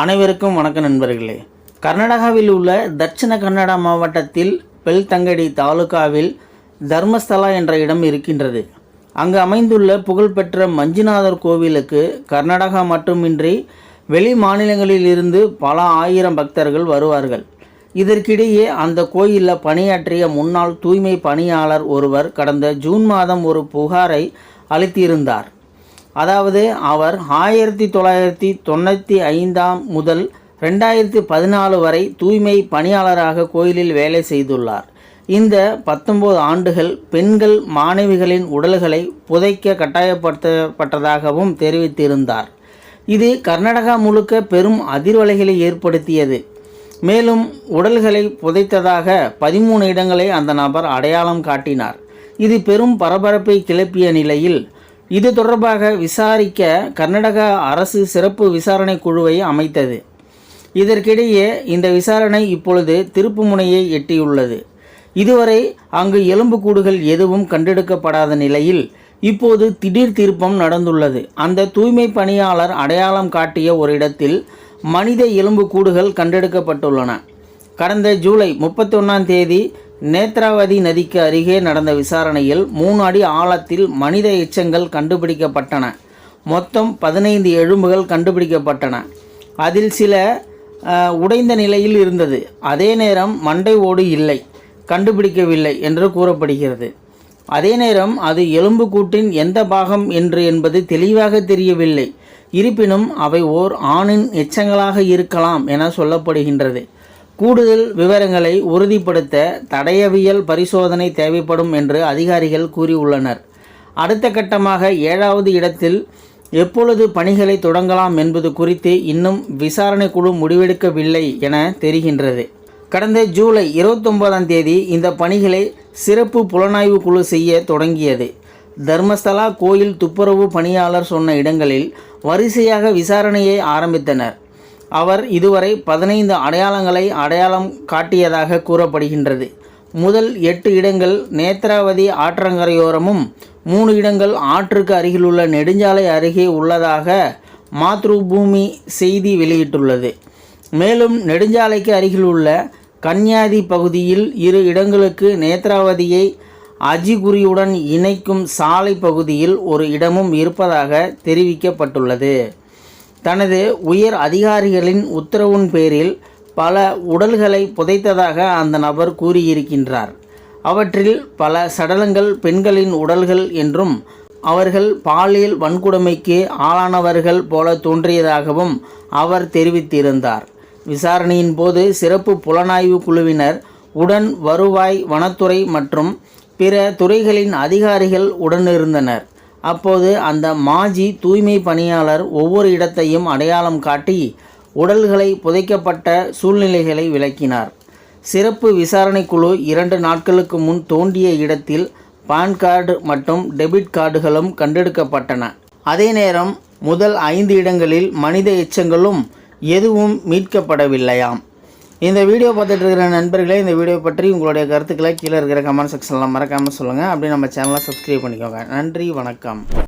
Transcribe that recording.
அனைவருக்கும் வணக்க நண்பர்களே. கர்நாடகாவில் உள்ள தட்சிண கன்னடா மாவட்டத்தில் பெல்தங்கடி தாலுகாவில் தர்மஸ்தலா என்ற இடம் இருக்கின்றது. அங்கு அமைந்துள்ள புகழ்பெற்ற மஞ்சுநாதர் கோவிலுக்கு கர்நாடகா மட்டுமின்றி வெளி மாநிலங்களில் இருந்து பல ஆயிரம் பக்தர்கள் வருவார்கள். இதற்கிடையே அந்த கோயிலில் பணியாற்றிய முன்னாள் தூய்மை பணியாளர் ஒருவர் கடந்த ஜூன் மாதம் ஒரு புகாரை அளித்திருந்தார். அதாவது அவர் ஆயிரத்தி தொள்ளாயிரத்தி தொண்ணூற்றி ஐந்தாம் முதல் ரெண்டாயிரத்தி பதினாலு வரை தூய்மை பணியாளராக கோயிலில் வேலை செய்துள்ளார். இந்த பத்தொன்பது ஆண்டுகள் பெண்கள் மாணவிகளின் உடல்களை புதைக்க கட்டாயப்படுத்தப்பட்டதாகவும் தெரிவித்திருந்தார். இது கர்நாடகா முழுக்க பெரும் அதிர்வலைகளை ஏற்படுத்தியது. மேலும் உடல்களை புதைத்ததாக பதிமூணு இடங்களை அந்த நபர் அடையாளம் காட்டினார். இது பெரும் பரபரப்பை கிளப்பிய நிலையில் இது தொடர்பாக விசாரிக்க கர்நாடக அரசு சிறப்பு விசாரணை குழுவை அமைத்தது. இதற்கிடையே இந்த விசாரணை இப்பொழுது திருப்புமுனையை எட்டியுள்ளது. இதுவரை அங்கு எலும்புக்கூடுகள் எதுவும் கண்டெடுக்கப்படாத நிலையில் இப்போது திடீர் திருப்பம் நடந்துள்ளது. அந்த தூய்மை பணியாளர் அடையாளம் காட்டிய ஒரு இடத்தில் மனித எலும்புக்கூடுகள் கண்டெடுக்கப்பட்டுள்ளன. கடந்த ஜூலை முப்பத்தொன்னாம் தேதி நேத்ராவதி நதிக்கு அருகே நடந்த விசாரணையில் மூணு அடி ஆழத்தில் மனித எச்சங்கள் கண்டுபிடிக்கப்பட்டன. மொத்தம் பதினைந்து எலும்புகள் கண்டுபிடிக்கப்பட்டன. அதில் சில உடைந்த நிலையில் இருந்தது. அதே நேரம் மண்டை ஓடு இல்லை. கண்டுபிடிக்கவில்லை என்று கூறப்படுகிறது. அதே நேரம் அது எலும்புக்கூட்டின் எந்த பாகம் என்று என்பது தெளிவாக தெரியவில்லை. இருப்பினும் அவை ஓர் ஆணின் எச்சங்களாக இருக்கலாம் என சொல்லப்படுகின்றது. கூடுதல் விவரங்களை உறுதிப்படுத்த தடயவியல் பரிசோதனை தேவைப்படும் என்று அதிகாரிகள் கூறியுள்ளனர். அடுத்த கட்டமாக ஏழாவது இடத்தில் எப்பொழுது பணிகளை தொடங்கலாம் என்பது குறித்து இன்னும் விசாரணை குழு முடிவெடுக்கவில்லை என தெரிகின்றது. கடந்த ஜூலை இருபத்தொன்பதாம் தேதி இந்த பணிகளை சிறப்பு புலனாய்வு குழு செய்ய தொடங்கியது. தர்மஸ்தலா கோயில் துப்புரவு பணியாளர் சொன்ன இடங்களில் வரிசையாக விசாரணையை ஆரம்பித்தனர். அவர் இதுவரை பதினைந்து அடையாளங்களை அடையாளம் காட்டியதாக கூறப்படுகின்றது. முதல் எட்டு இடங்கள் நேத்ராவதி ஆற்றங்கரையோரமும் மூணு இடங்கள் ஆற்றுக்கு அருகிலுள்ள நெடுஞ்சாலை அருகே உள்ளதாக மாத்ருபூமி செய்தி வெளியிட்டுள்ளது. மேலும் நெடுஞ்சாலைக்கு அருகிலுள்ள கன்யாதி பகுதியில் இரு இடங்களுக்கு நேத்ராவதியை அஜிகுரியுடன் இணைக்கும் சாலை பகுதியில் ஒரு இடமும் இருப்பதாக தெரிவிக்கப்பட்டுள்ளது. தனது உயர் அதிகாரிகளின் உத்தரவின் பேரில் பல உடல்களை புதைத்ததாக அந்த நபர் கூறியிருக்கின்றார். அவற்றில் பல சடலங்கள் பெண்களின் உடல்கள் என்றும் அவர்கள் பாலியல் வன்கொடுமைக்கு ஆளானவர்கள் போல தோன்றியதாகவும் அவர் தெரிவித்திருந்தார். விசாரணையின் போது சிறப்பு புலனாய்வு குழுவினர் உடன் வருவாய் வனத்துறை மற்றும் பிற துறைகளின் அதிகாரிகள் உடனிருந்தனர். அப்போது அந்த மாஜி தூய்மை பணியாளர் ஒவ்வொரு இடத்தையும் அடையாளம் காட்டி உடல்களை புதைக்கப்பட்ட சூழ்நிலைகளை விளக்கினார். சிறப்பு விசாரணை குழு இரண்டு நாட்களுக்கு முன் தோண்டிய இடத்தில் பான் கார்டு மற்றும் டெபிட் கார்டுகளும் கண்டெடுக்கப்பட்டன. அதே நேரம் முதல் ஐந்து இடங்களில் மனித எச்சங்களும் எதுவும் மீட்கப்படவில்லையாம். இந்த வீடியோ பார்த்துட்டு இருக்கிற நண்பர்களே இந்த வீடியோ பற்றி உங்களுடைய கருத்துக்களை கீழே இருக்கிற கமெண்ட் செக்ஷனில் மறக்காமல் சொல்லுங்கள் அப்படியே நம்ம சேனலை சப்ஸ்கிரைப் பண்ணிக்கோங்க. நன்றி வணக்கம்.